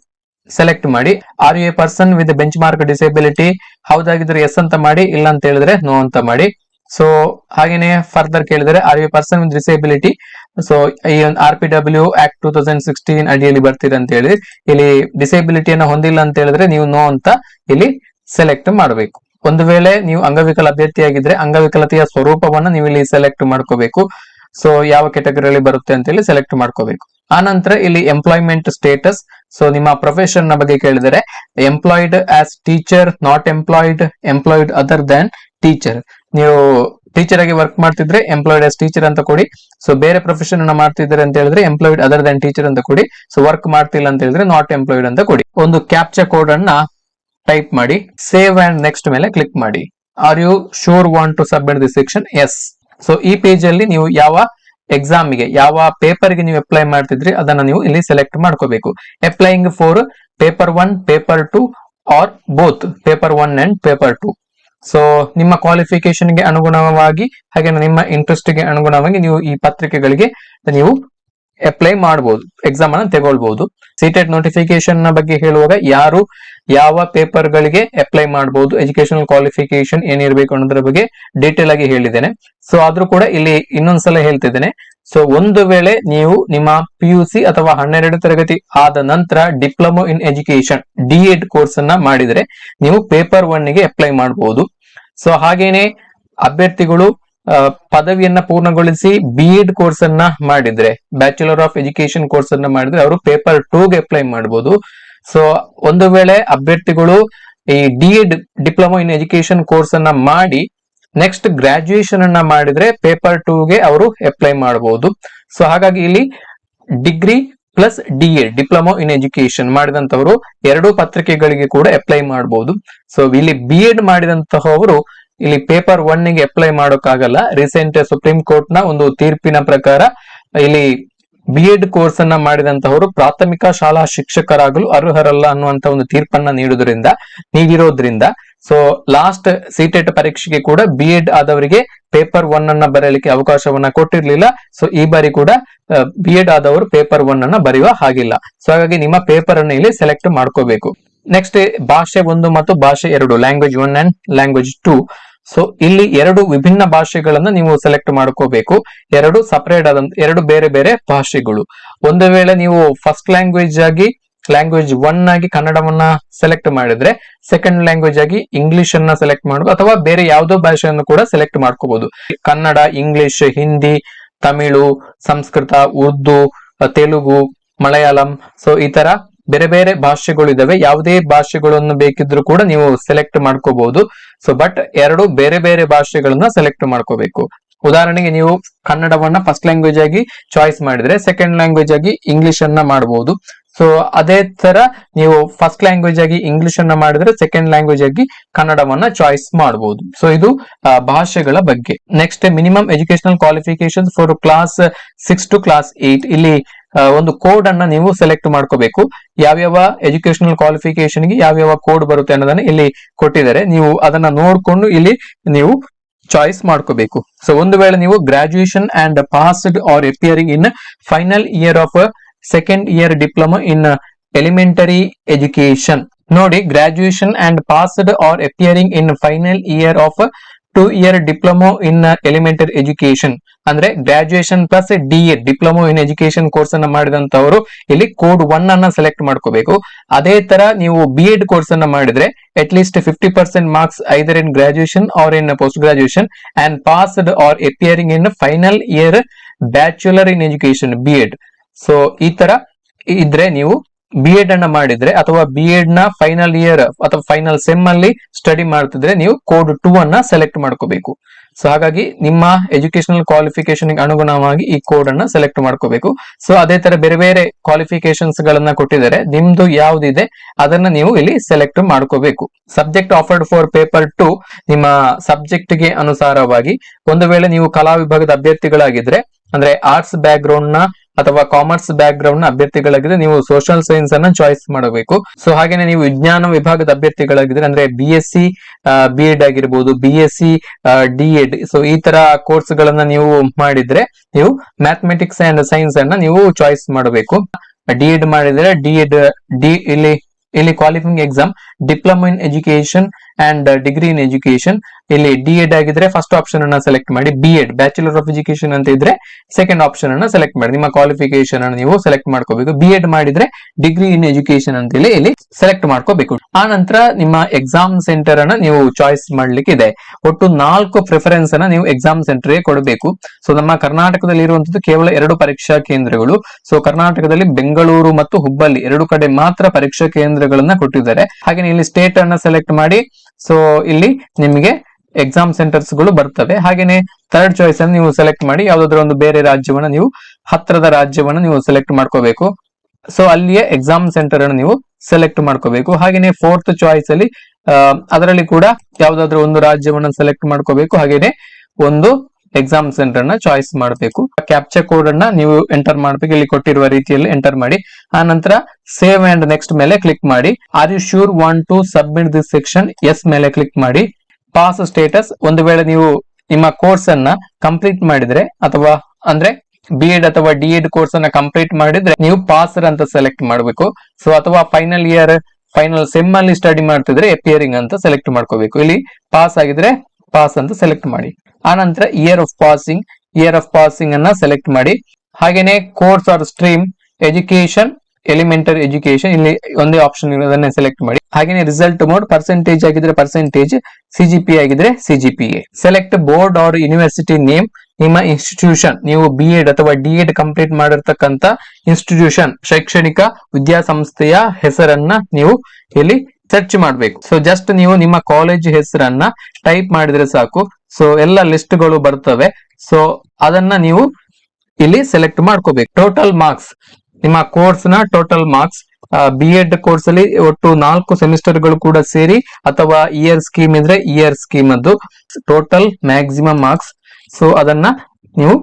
ಸೆಲೆಕ್ಟ್ ಮಾಡಿ. Are you a person with benchmark disability ಹೌದಾಗಿದ್ರೆ yes ಅಂತ ಮಾಡಿ, ಇಲ್ಲ ಅಂತ ಹೇಳಿದ್ರೆ ನೋ ಅಂತ ಮಾಡಿ. ಸೊ ಹಾಗೇನೆ ಫರ್ದರ್ ಕೇಳಿದ್ರೆ are you person with disability so ಈ ಒಂದು R P W act two thousand sixteen ಅಡಿಯಲ್ಲಿ ಬರ್ತೀರ ಅಂತ ಹೇಳಿ ಇಲ್ಲಿ ಡಿಸೇಬಿಲಿಟಿಯನ್ನ ಹೊಂದಿಲ್ಲ ಅಂತ ಹೇಳಿದ್ರೆ ನೀವು ನೋ ಅಂತ ಇಲ್ಲಿ ಸೆಲೆಕ್ಟ್ ಮಾಡಬೇಕು. ಒಂದು ವೇಳೆ ನೀವು ಅಂಗವಿಕಲ ಅಭ್ಯರ್ಥಿಯಾಗಿದ್ರೆ ಅಂಗವಿಕಲತೆಯ ಸ್ವರೂಪವನ್ನ ನೀವು ಇಲ್ಲಿ ಸೆಲೆಕ್ಟ್ ಮಾಡ್ಕೋಬೇಕು. ಸೊ ಯಾವ ಕೆಟಗರಿಯಲ್ಲಿ ಬರುತ್ತೆ ಅಂತ ಹೇಳಿ ಸೆಲೆಕ್ಟ್ ಮಾಡ್ಕೋಬೇಕು. ಆನಂತರ ನಂತರ ಇಲ್ಲಿ ಎಂಪ್ಲಾಯ್ಮೆಂಟ್ ಸ್ಟೇಟಸ್ ಸೊ ನಿಮ್ಮ ಪ್ರೊಫೆಷನ್ನ ಬಗ್ಗೆ ಕೇಳಿದರೆ employed as teacher not employed employed other than teacher ನೀವು ಟೀಚರ್ ಆಗಿ ವರ್ಕ್ ಮಾಡ್ತಿದ್ರೆ ಎಂಪ್ಲಾಯ್ಡ್ ಆಸ್ ಟೀಚರ್ ಅಂತ ಕೊಡಿ. ಸೊ ಬೇರೆ ಪ್ರೊಫೆಷನ್ ಅನ್ನ ಮಾಡ್ತಿದ್ರೆ ಅಂತ ಹೇಳಿದ್ರೆ ಎಂಪ್ಲಾಯ್ಡ್ ಅದರ್ ದನ್ ಟೀಚರ್ ಅಂತ ಕೊಡಿ. ಸೊ ವರ್ಕ್ ಮಾಡ್ತಿಲ್ಲ ಅಂತ ಹೇಳಿದ್ರೆ ನಾಟ್ ಎಂಪ್ಲಾಯ್ಡ್ ಅಂತ ಕೊಡಿ. ಒಂದು ಕ್ಯಾಪ್ಚರ್ ಕೋಡ್ ಅನ್ನ ಟೈಪ್ ಮಾಡಿ, ಸೇವ್ ಅಂಡ್ ನೆಕ್ಸ್ಟ್ ಮೇಲೆ ಕ್ಲಿಕ್ ಮಾಡಿ. Are you sure want to submit the section yes so ಈ ಪೇಜ್ ಅಲ್ಲಿ ನೀವು ಯಾವ ಎಕ್ಸಾಮ್ಗೆ, ಯಾವ ಪೇಪರ್ಗೆ ನೀವು ಅಪ್ಲೈ ಮಾಡ್ತಿದ್ರಿ, ಅದನ್ನ ನೀವು ಇಲ್ಲಿ ಸೆಲೆಕ್ಟ್ ಮಾಡ್ಕೋಬೇಕು. Applying for paper one paper two or both paper one and paper two so ನಿಮ್ಮ ಕ್ವಾಲಿಫಿಕೇಶನ್ಗೆ ಅನುಗುಣವಾಗಿ ಹಾಗೆ ನಿಮ್ಮ ಇಂಟ್ರೆಸ್ಟ್ಗೆ ಅನುಗುಣವಾಗಿ ನೀವು ಈ ಪತ್ರಿಕೆಗಳಿಗೆ ನೀವು ಅಪ್ಲೈ ಮಾಡಬಹುದು ಎಕ್ಸಾಮ್ ಅನ್ನ ತಗೊಳ್ಬಹುದು ಸಿಟೆಟ್ ನೋಟಿಫಿಕೇಶನ್ನ ಬಗ್ಗೆ ಹೇಳುವಾಗ ಯಾರು ಯಾವ ಪೇಪರ್ ಗಳಿಗೆ ಅಪ್ಲೈ ಮಾಡಬಹುದು ಎಜುಕೇಶನಲ್ ಕ್ವಾಲಿಫಿಕೇಶನ್ ಏನಿರಬೇಕು ಅನ್ನೋದ್ರ ಬಗ್ಗೆ ಡೀಟೇಲ್ ಆಗಿ ಹೇಳಿದ್ದೇನೆ. ಸೊ ಆದ್ರೂ ಕೂಡ ಇಲ್ಲಿ ಇನ್ನೊಂದ್ಸಲ ಹೇಳ್ತಿದ್ದೇನೆ. ಸೊ ಒಂದು ವೇಳೆ ನೀವು ನಿಮ್ಮ ಪಿ ಯು ಸಿ ಅಥವಾ ಹನ್ನೆರಡು ತರಗತಿ ಆದ ನಂತರ diploma in education D Ed course ಅನ್ನ ಮಾಡಿದ್ರೆ ನೀವು ಪೇಪರ್ ಒನ್ಗೆ ಅಪ್ಲೈ ಮಾಡಬಹುದು ಸೊ ಹಾಗೇನೆ ಅಭ್ಯರ್ಥಿಗಳು ಪದವಿಯನ್ನ ಪೂರ್ಣಗೊಳಿಸಿ ಬಿ ಎಡ್ ಕೋರ್ಸ್ ಅನ್ನ ಮಾಡಿದ್ರೆ ಬ್ಯಾಚುಲರ್ ಆಫ್ ಎಜುಕೇಶನ್ ಕೋರ್ಸ್ ಅನ್ನ ಮಾಡಿದ್ರೆ ಅವರು ಪೇಪರ್ಗೆ ಅಪ್ಲೈ ಮಾಡಬಹುದು ಸೊ ಒಂದು ವೇಳೆ ಅಭ್ಯರ್ಥಿಗಳು ಈ D Ed diploma in education course ಅನ್ನ ಮಾಡಿ ನೆಕ್ಸ್ಟ್ ಗ್ರಾಜುಯೇಷನ್ ಅನ್ನ ಮಾಡಿದ್ರೆ ಪೇಪರ್ಗೆ ಅವರು ಅಪ್ಲೈ ಮಾಡಬಹುದು ಸೊ ಹಾಗಾಗಿ ಇಲ್ಲಿ degree plus D Ed diploma in education ಮಾಡಿದಂತವರು ಎರಡು ಪತ್ರಿಕೆಗಳಿಗೆ ಕೂಡ ಅಪ್ಲೈ ಮಾಡಬಹುದು ಸೊ ಇಲ್ಲಿ ಬಿ ಎಡ್ ಮಾಡಿದಂತಹವರು ಇಲ್ಲಿ ಪೇಪರ್ ಒನ್ಗೆ ಅಪ್ಲೈ ಮಾಡೋಕ್ಕಾಗಲ್ಲ. ರೀಸೆಂಟ್ ಸುಪ್ರೀಂ ಕೋರ್ಟ್ನ ಒಂದು ತೀರ್ಪಿನ ಪ್ರಕಾರ, ಇಲ್ಲಿ ಬಿ ಎಡ್ ಕೋರ್ಸ್ ಅನ್ನ ಮಾಡಿದಂತಹವರು ಪ್ರಾಥಮಿಕ ಶಾಲಾ ಶಿಕ್ಷಕರಾಗಲು ಅರ್ಹರಲ್ಲ ಅನ್ನುವಂತ ಒಂದು ತೀರ್ಪನ್ನ ನೀಡುವುದರಿಂದ ನೀಡಿರೋದ್ರಿಂದ ಸೊ ಲಾಸ್ಟ್ ಸಿಟೆಟ್ ಪರೀಕ್ಷೆಗೆ ಕೂಡ ಬಿ ಎಡ್ ಆದವರಿಗೆ ಪೇಪರ್ ಒನ್ ಅನ್ನ ಬರೆಯಲಿಕ್ಕೆ ಅವಕಾಶವನ್ನ ಕೊಟ್ಟಿರ್ಲಿಲ್ಲ. ಸೊ ಈ ಬಾರಿ ಕೂಡ ಬಿ ಎಡ್ ಆದವರು ಪೇಪರ್ ಒನ್ ಅನ್ನ ಬರೆಯುವ ಹಾಗಿಲ್ಲ. ಸೊ ಹಾಗಾಗಿ ನಿಮ್ಮ ಪೇಪರ್ ಅನ್ನು ಇಲ್ಲಿ ಸೆಲೆಕ್ಟ್ ಮಾಡ್ಕೋಬೇಕು. ನೆಕ್ಸ್ಟ್ ಭಾಷೆ ಒಂದು ಮತ್ತು ಭಾಷೆ ಎರಡು language one and language two so ಇಲ್ಲಿ ಎರಡು ವಿಭಿನ್ನ ಭಾಷೆಗಳನ್ನ ನೀವು ಸೆಲೆಕ್ಟ್ ಮಾಡ್ಕೋಬೇಕು. ಎರಡು ಸಪರೇಟ್ ಆದ ಎರಡು ಬೇರೆ ಬೇರೆ ಭಾಷೆಗಳು. ಒಂದು ವೇಳೆ ನೀವು ಫಸ್ಟ್ ಲ್ಯಾಂಗ್ವೇಜ್ ಆಗಿ ಲ್ಯಾಂಗ್ವೇಜ್ ಒನ್ ಆಗಿ ಕನ್ನಡವನ್ನ ಸೆಲೆಕ್ಟ್ ಮಾಡಿದ್ರೆ ಸೆಕೆಂಡ್ ಲ್ಯಾಂಗ್ವೇಜ್ ಆಗಿ ಇಂಗ್ಲಿಷ್ ಅನ್ನ ಸೆಲೆಕ್ಟ್ ಮಾಡಬಹುದು ಅಥವಾ ಬೇರೆ ಯಾವುದೋ ಭಾಷೆಯನ್ನು ಕೂಡ ಸೆಲೆಕ್ಟ್ ಮಾಡ್ಕೋಬಹುದು ಕನ್ನಡ ಇಂಗ್ಲಿಷ್ ಹಿಂದಿ ತಮಿಳು ಸಂಸ್ಕೃತ ಉರ್ದು ತೆಲುಗು ಮಲಯಾಳಂ ಸೊ ಈ ತರ ಬೇರೆ ಬೇರೆ ಭಾಷೆಗಳು ಇದಾವೆ. ಯಾವುದೇ ಭಾಷೆಗಳನ್ನು ಬೇಕಿದ್ರು ಕೂಡ ನೀವು ಸೆಲೆಕ್ಟ್ ಮಾಡ್ಕೋಬಹುದು ಸೊ ಬಟ್ ಎರಡು ಬೇರೆ ಬೇರೆ ಭಾಷೆಗಳನ್ನ ಸೆಲೆಕ್ಟ್ ಮಾಡ್ಕೋಬೇಕು. ಉದಾಹರಣೆಗೆ ನೀವು ಕನ್ನಡವನ್ನ ಫಸ್ಟ್ ಲ್ಯಾಂಗ್ವೇಜ್ ಆಗಿ ಚಾಯ್ಸ್ ಮಾಡಿದ್ರೆ ಸೆಕೆಂಡ್ ಲ್ಯಾಂಗ್ವೇಜ್ ಆಗಿ ಇಂಗ್ಲಿಷ್ ಅನ್ನ ಮಾಡಬಹುದು ಸೊ ಅದೇ ತರ ನೀವು ಫಸ್ಟ್ ಲ್ಯಾಂಗ್ವೇಜ್ ಆಗಿ ಇಂಗ್ಲಿಷ್ ಅನ್ನ ಮಾಡಿದ್ರೆ ಸೆಕೆಂಡ್ ಲ್ಯಾಂಗ್ವೇಜ್ ಆಗಿ ಕನ್ನಡವನ್ನ ಚಾಯ್ಸ್ ಮಾಡಬಹುದು ಸೊ ಇದು ಭಾಷೆಗಳ ಬಗ್ಗೆ. Next minimum educational qualification for class six to class eight ಇಲ್ಲಿ ಒಂದು ಕೋಡ್ ಅನ್ನ ನೀವು ಸೆಲೆಕ್ಟ್ ಮಾಡ್ಕೋಬೇಕು. ಯಾವ್ಯಾವ ಎಜುಕೇಶನಲ್ ಕ್ವಾಲಿಫಿಕೇಶನ್ಗೆ ಯಾವ್ಯಾವ ಕೋಡ್ ಬರುತ್ತೆ ಅನ್ನೋದನ್ನ ಇಲ್ಲಿ ಕೊಟ್ಟಿದ್ದಾರೆ. ನೀವು ಅದನ್ನ ನೋಡ್ಕೊಂಡು ಇಲ್ಲಿ ನೀವು ಚಾಯ್ಸ್ ಮಾಡ್ಕೋಬೇಕು. ಸೊ ಒಂದು ವೇಳೆ ನೀವು graduation and passed or appearing in final year of second year diploma in elementary education ನೋಡಿ graduation and passed or appearing in final year of two year diploma in elementary education ಅಂದ್ರೆ graduation plus D Ed diploma in education course ಅನ್ನ ಮಾಡಿದಂತವರು ಇಲ್ಲಿ code one ಅನ್ನ select ಮಾಡ್ಕೋಬೇಕು. ಅದೇ ತರ ನೀವು ಬಿ ಎಡ್ ಕೋರ್ಸ್ ಅನ್ನ ಮಾಡಿದ್ರೆ at least fifty percent marks either in graduation or in post graduation and passed or appearing in final year bachelor in education B Ed so ಈ ತರ ಇದ್ರೆ ನೀವು ಬಿ ಎಡ್ ಅನ್ನ ಮಾಡಿದ್ರೆ ಅಥವಾ ಬಿ ಎಡ್ನ ಫೈನಲ್ ಇಯರ್ ಅಥವಾ ಫೈನಲ್ ಸೆಮ್ ಅಲ್ಲಿ ಸ್ಟಡಿ ಮಾಡ್ತಿದ್ರೆ ನೀವು ಕೋಡ್ ಟೂ ಅನ್ನ ಸೆಲೆಕ್ಟ್ ಮಾಡ್ಕೋಬೇಕು. ಸೊ ಹಾಗಾಗಿ ನಿಮ್ಮ ಎಜುಕೇಶನಲ್ ಕ್ವಾಲಿಫಿಕೇಶನ್ ಅನುಗುಣವಾಗಿ ಈ ಕೋಡ್ ಅನ್ನ ಸೆಲೆಕ್ಟ್ ಮಾಡ್ಕೋಬೇಕು. ಸೊ ಅದೇ ತರ ಬೇರೆ ಬೇರೆ ಕ್ವಾಲಿಫಿಕೇಶನ್ಸ್ ಗಳನ್ನ ಕೊಟ್ಟಿದ್ದಾರೆ. ನಿಮ್ದು ಯಾವ್ದಿದೆ ಅದನ್ನ ನೀವು ಇಲ್ಲಿ ಸೆಲೆಕ್ಟ್ ಮಾಡ್ಕೋಬೇಕು. Subject offered for paper two ನಿಮ್ಮ ಸಬ್ಜೆಕ್ಟ್ಗೆ ಅನುಸಾರವಾಗಿ ಒಂದು ವೇಳೆ ನೀವು ಕಲಾ ವಿಭಾಗದ ಅಭ್ಯರ್ಥಿಗಳಾಗಿದ್ರೆ, ಅಂದ್ರೆ ಆರ್ಟ್ಸ್ ಬ್ಯಾಕ್ ಗ್ರೌಂಡ್ನ ಅಥವಾ ಕಾಮರ್ಸ್ ಬ್ಯಾಕ್ ಗ್ರೌಂಡ್ನ ಅಭ್ಯರ್ಥಿಗಳಾಗಿದ್ರೆ ನೀವು ಸೋಷಿಯಲ್ ಸೈನ್ಸ್ ಅನ್ನ ಚಾಯ್ಸ್ ಮಾಡಬೇಕು. ಸೊ ಹಾಗೇನೆ ನೀವು ವಿಜ್ಞಾನ ವಿಭಾಗದ ಅಭ್ಯರ್ಥಿಗಳಾಗಿದ್ರೆ ಅಂದ್ರೆ B S C B Ed ಆಗಿರ್ಬೋದು B S C D Ed so ಈ ತರ ಕೋರ್ಸ್ ಗಳನ್ನ ನೀವು ಮಾಡಿದ್ರೆ ನೀವು ಮ್ಯಾಥಮೆಟಿಕ್ಸ್ ಅಂಡ್ ಸೈನ್ಸ್ ಅನ್ನ ನೀವು ಚಾಯ್ಸ್ ಮಾಡಬೇಕು. ಡಿ ಎಡ್ ಮಾಡಿದ್ರೆ ಡಿ ಎಡ್ ಡಿ ಇಲ್ಲಿ ಇಲ್ಲಿ qualifying exam diploma in education and degree in education ಇಲ್ಲಿ ಡಿ ಎಡ್ ಆಗಿದ್ರೆ ಫಸ್ಟ್ ಆಪ್ಷನ್ ಅನ್ನ ಸೆಲೆಕ್ಟ್ ಮಾಡಿ B Ed bachelor of education ಅಂತ ಇದ್ರೆ ಸೆಕೆಂಡ್ ಆಪ್ಷನ್ ಅನ್ನ ಸೆಲೆಕ್ಟ್ ಮಾಡಿ. ನಿಮ್ಮ ಕ್ವಾಲಿಫಿಕೇಶನ್ ಅನ್ನು ನೀವು ಸೆಲೆಕ್ಟ್ ಮಾಡ್ಕೋಬೇಕು. ಬಿ ಎಡ್ ಮಾಡಿದ್ರೆ ಡಿಗ್ರಿ ಇನ್ ಎಜುಕೇಶನ್ ಅಂತ ಹೇಳಿ ಇಲ್ಲಿ ಸೆಲೆಕ್ಟ್ ಮಾಡ್ಕೋಬೇಕು. ಆ ನಂತರ ನಿಮ್ಮ ಎಕ್ಸಾಮ್ ಸೆಂಟರ್ ಅನ್ನ ನೀವು ಚಾಯ್ಸ್ ಮಾಡ್ಲಿಕ್ಕೆ ಇದೆ ಒಟ್ಟು ನಾಲ್ಕು ಪ್ರಿಫರೆನ್ಸ್ ಅನ್ನ ನೀವು ಎಕ್ಸಾಮ್ ಸೆಂಟರ್ಗೆ ಕೊಡಬೇಕು. ಸೊ ನಮ್ಮ ಕರ್ನಾಟಕದಲ್ಲಿ ಇರುವಂತದ್ದು ಕೇವಲ ಎರಡು ಪರೀಕ್ಷಾ ಕೇಂದ್ರಗಳು. ಸೊ ಕರ್ನಾಟಕದಲ್ಲಿ ಬೆಂಗಳೂರು ಮತ್ತು ಹುಬ್ಬಳ್ಳಿ ಎರಡು ಕಡೆ ಮಾತ್ರ ಪರೀಕ್ಷಾ ಕೇಂದ್ರಗಳನ್ನ ಕೊಟ್ಟಿದ್ದಾರೆ. ಹಾಗೆ ಇಲ್ಲಿ ಸ್ಟೇಟ್ ಅನ್ನ ಸೆಲೆಕ್ಟ್ ಮಾಡಿ ಸೊ ಇಲ್ಲಿ ನಿಮಗೆ ಎಕ್ಸಾಮ್ ಸೆಂಟರ್ಸ್ಗಳು ಬರ್ತವೆ. ಹಾಗೇನೆ ಥರ್ಡ್ ಚಾಯ್ಸ್ ಅನ್ನು ನೀವು ಸೆಲೆಕ್ಟ್ ಮಾಡಿ, ಯಾವ್ದಾದ್ರು ಒಂದು ಬೇರೆ ರಾಜ್ಯವನ್ನ ನೀವು ಹತ್ತಿರದ ರಾಜ್ಯವನ್ನ ನೀವು ಸೆಲೆಕ್ಟ್ ಮಾಡ್ಕೋಬೇಕು. ಸೊ ಅಲ್ಲಿಯ ಎಕ್ಸಾಮ್ ಸೆಂಟರ್ ಅನ್ನು ನೀವು ಸೆಲೆಕ್ಟ್ ಮಾಡ್ಕೋಬೇಕು. ಹಾಗೇನೆ ಫೋರ್ತ್ ಚಾಯ್ಸ್ ಅಲ್ಲಿ ಅದರಲ್ಲಿ ಕೂಡ ಯಾವ್ದಾದ್ರು ಒಂದು ರಾಜ್ಯವನ್ನ ಸೆಲೆಕ್ಟ್ ಮಾಡ್ಕೋಬೇಕು. ಹಾಗೇನೆ ಒಂದು ಎಕ್ಸಾಮ್ ಸೆಂಟರ್ನ ಚಾಯ್ಸ್ ಮಾಡಬೇಕು. ಕ್ಯಾಪ್ಚರ್ ಕೋಡ್ ಅನ್ನ ನೀವು ಎಂಟರ್ ಮಾಡಬೇಕು. ಇಲ್ಲಿ ಕೊಟ್ಟಿರುವ ರೀತಿಯಲ್ಲಿ ಎಂಟರ್ ಮಾಡಿ. ಆ ನಂತರ ಸೇವ್ ಅಂಡ್ ನೆಕ್ಸ್ಟ್ ಮೇಲೆ ಕ್ಲಿಕ್ ಮಾಡಿ. Are you sure want to submit this section yes ಮೇಲೆ ಕ್ಲಿಕ್ ಮಾಡಿ. ಪಾಸ್ ಸ್ಟೇಟಸ್ ಒಂದು ವೇಳೆ ನೀವು ನಿಮ್ಮ ಕೋರ್ಸ್ ಅನ್ನ ಕಂಪ್ಲೀಟ್ ಮಾಡಿದ್ರೆ ಅಥವಾ ಅಂದ್ರೆ ಬಿ ಎಡ್ ಅಥವಾ ಡಿ ಎಡ್ ಕೋರ್ಸ್ ಅನ್ನ ಕಂಪ್ಲೀಟ್ ಮಾಡಿದ್ರೆ ನೀವು ಪಾಸರ್ ಅಂತ ಸೆಲೆಕ್ಟ್ ಮಾಡಬೇಕು. ಸೊ ಅಥವಾ ಫೈನಲ್ ಇಯರ್ ಫೈನಲ್ ಸೆಮ್ ಅಲ್ಲಿ ಸ್ಟಡಿ ಮಾಡ್ತಿದ್ರೆ ಅಪಿಯರಿಂಗ್ ಅಂತ ಸೆಲೆಕ್ಟ್ ಮಾಡ್ಕೋಬೇಕು. ಇಲ್ಲಿ ಪಾಸ್ ಆಗಿದ್ರೆ ಪಾಸ್ ಅಂತ ಸೆಲೆಕ್ಟ್ ಮಾಡಿ. ಆ ನಂತರ year of passing year of passing ಅನ್ನ ಸೆಲೆಕ್ಟ್ ಮಾಡಿ. ಹಾಗೇನೆ course or stream education elementary education ಇಲ್ಲಿ ಒಂದೇ ಆಪ್ಷನ್ ಇರೋದನ್ನ ಸೆಲೆಕ್ಟ್ ಮಾಡಿ. ಹಾಗೇನೆ ರಿಸಲ್ಟ್ ಮೋಡ್ ಪರ್ಸೆಂಟೇಜ್ ಆಗಿದ್ರೆ ಪರ್ಸೆಂಟೇಜ್ ಸಿಜಿಪಿ ಆಗಿದ್ರೆ CGP select board or university name ನಿಮ್ಮ ಇನ್ಸ್ಟಿಟ್ಯೂಷನ್ ನೀವು ಬಿ ಎಡ್ ಅಥವಾ ಡಿ ಎಡ್ ಕಂಪ್ಲೀಟ್ ಮಾಡಿರ್ತಕ್ಕಂತ ಇನ್ಸ್ಟಿಟ್ಯೂಷನ್ ಶೈಕ್ಷಣಿಕ ವಿದ್ಯಾಸಂಸ್ಥೆಯ ಹೆಸರನ್ನ ನೀವು ಇಲ್ಲಿ ಸರ್ಚ್ ಮಾಡಬೇಕು. ಸೊ ಜಸ್ಟ್ ನೀವು ನಿಮ್ಮ ಕಾಲೇಜ್ ಹೆಸರನ್ನ ಟೈಪ್ ಮಾಡಿದ್ರೆ ಸಾಕು. ಸೊ ಎಲ್ಲ ಲಿಸ್ಟ್ಗಳು ಬರ್ತವೆ. ಸೊ ಅದನ್ನ ನೀವು ಇಲ್ಲಿ ಸೆಲೆಕ್ಟ್ ಮಾಡ್ಕೋಬೇಕು. ಟೋಟಲ್ ಮಾರ್ಕ್ಸ್ ನಿಮ್ಮ ಕೋರ್ಸ್ನ total marks B Ed course ಅಲ್ಲಿ ಒಟ್ಟು ನಾಲ್ಕು ಸೆಮಿಸ್ಟರ್ಗಳು ಕೂಡ ಸೇರಿ, ಅಥವಾ ಇಯರ್ ಸ್ಕೀಮ್ ಇದ್ರೆ ಇಯರ್ ಸ್ಕೀಮ್ ಅದು ಟೋಟಲ್ ಮ್ಯಾಕ್ಸಿಮಮ್ ಮಾರ್ಕ್ಸ್ ಸೊ ಅದನ್ನ ನೀವು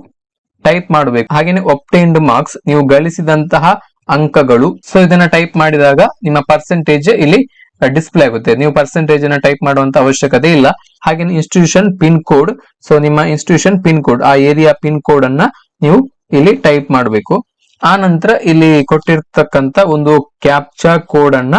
ಟೈಪ್ ಮಾಡಬೇಕು. ಹಾಗೇನೆ ಒಪ್ಟೈನ್ಡ್ ಮಾರ್ಕ್ಸ್ ನೀವು ಗಳಿಸಿದಂತಹ ಅಂಕಗಳು. ಸೊ ಇದನ್ನ ಟೈಪ್ ಮಾಡಿದಾಗ ನಿಮ್ಮ ಪರ್ಸೆಂಟೇಜ್ ಇಲ್ಲಿ ಡಿಸ್ಪ್ಲೇ ಆಗುತ್ತೆ. ನೀವು ಪರ್ಸೆಂಟೇಜ್ ಅನ್ನ ಟೈಪ್ ಮಾಡುವಂತ ಅವಶ್ಯಕತೆ ಇಲ್ಲ. ಹಾಗೇನೆ ಇನ್ಸ್ಟಿಟ್ಯೂಷನ್ ಪಿನ್ ಕೋಡ್ ಸೊ ನಿಮ್ಮ ಇನ್ಸ್ಟಿಟ್ಯೂಷನ್ ಪಿನ್ ಕೋಡ್ ಆ ಏರಿಯಾ ಪಿನ್ ಕೋಡ್ ಅನ್ನ ನೀವು ಇಲ್ಲಿ ಟೈಪ್ ಮಾಡಬೇಕು. ಆ ನಂತರ ಇಲ್ಲಿ ಕೊಟ್ಟಿರ್ತಕ್ಕಂತ ಒಂದು ಕ್ಯಾಪ್ಚಾ ಕೋಡ್ ಅನ್ನ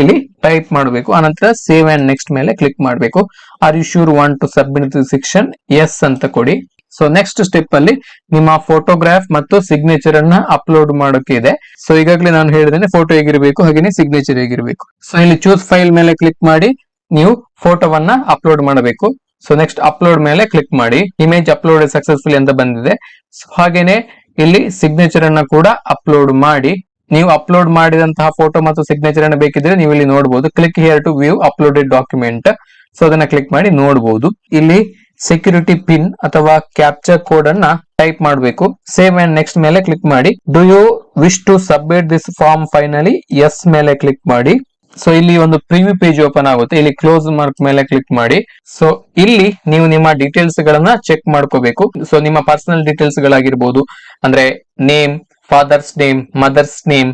ಇಲ್ಲಿ ಟೈಪ್ ಮಾಡಬೇಕು. ಆನಂತರ ಸೇವ್ ಅಂಡ್ ನೆಕ್ಸ್ಟ್ ಮೇಲೆ ಕ್ಲಿಕ್ ಮಾಡಬೇಕು. Are you sure want to submit section yes ಅಂತ ಕೊಡಿ. ಸೊ ನೆಕ್ಸ್ಟ್ ಸ್ಟೆಪ್ ಅಲ್ಲಿ ನಿಮ್ಮ ಫೋಟೋಗ್ರಾಫ್ ಮತ್ತು ಸಿಗ್ನೇಚರ್ ಅನ್ನ ಅಪ್ಲೋಡ್ ಮಾಡೋಕೆ ಇದೆ. ಸೊ ಈಗಾಗಲೇ ನಾನು ಹೇಳಿದ್ದೇನೆ ಫೋಟೋ ಹೇಗಿರಬೇಕು, ಹಾಗೇನೆ ಸಿಗ್ನೇಚರ್ ಹೇಗಿರಬೇಕು. ಸೊ ಇಲ್ಲಿ ಚೂಸ್ ಫೈಲ್ ಮೇಲೆ ಕ್ಲಿಕ್ ಮಾಡಿ, ನೀವು ಫೋಟೋವನ್ನ ಅಪ್ಲೋಡ್ ಮಾಡಬೇಕು. ಸೊ ನೆಕ್ಸ್ಟ್ ಅಪ್ಲೋಡ್ ಮೇಲೆ ಕ್ಲಿಕ್ ಮಾಡಿ ಇಮೇಜ್ ಅಪ್ಲೋಡ್ ಸಕ್ಸಸ್ಫುಲ್ ಅಂತ ಬಂದಿದೆ. ಸೊ ಹಾಗೇನೆ ಇಲ್ಲಿ ಸಿಗ್ನೇಚರ್ ಅನ್ನ ಕೂಡ ಅಪ್ಲೋಡ್ ಮಾಡಿ, ನೀವು ಅಪ್ಲೋಡ್ ಮಾಡಿದಂತಹ ಫೋಟೋ ಮತ್ತು ಸಿಗ್ನೇಚರ್ ಅನ್ನ ಬೇಕಿದ್ರೆ ನೀವು ಇಲ್ಲಿ ನೋಡಬಹುದು click here to view uploaded document so ಅದನ್ನ ಕ್ಲಿಕ್ ಮಾಡಿ ನೋಡಬಹುದು ಇಲ್ಲಿ ಸೆಕ್ಯೂರಿಟಿ ಪಿನ್ ಅಥವಾ ಕ್ಯಾಪ್ಚರ್ ಕೋಡ್ ಅನ್ನ ಟೈಪ್ ಮಾಡಬೇಕು. ಸೇವ್ ಅಂಡ್ ನೆಕ್ಸ್ಟ್ ಮೇಲೆ ಕ್ಲಿಕ್ ಮಾಡಿ. Do you wish to submit this form finally yes ಮೇಲೆ ಕ್ಲಿಕ್ ಮಾಡಿ. ಸೊ ಇಲ್ಲಿ ಒಂದು ಪ್ರಿವ್ಯೂ ಪೇಜ್ ಓಪನ್ ಆಗುತ್ತೆ. ಇಲ್ಲಿ ಕ್ಲೋಸ್ ಮಾರ್ಕ್ ಮೇಲೆ ಕ್ಲಿಕ್ ಮಾಡಿ. ಸೊ ಇಲ್ಲಿ ನೀವು ನಿಮ್ಮ ಡೀಟೇಲ್ಸ್ ಗಳನ್ನ ಚೆಕ್ ಮಾಡ್ಕೋಬೇಕು. ಸೊ ನಿಮ್ಮ ಪರ್ಸನಲ್ ಡೀಟೇಲ್ಸ್ ಗಳಾಗಿರ್ಬೋದು. ಅಂದ್ರೆ name father's name mother's name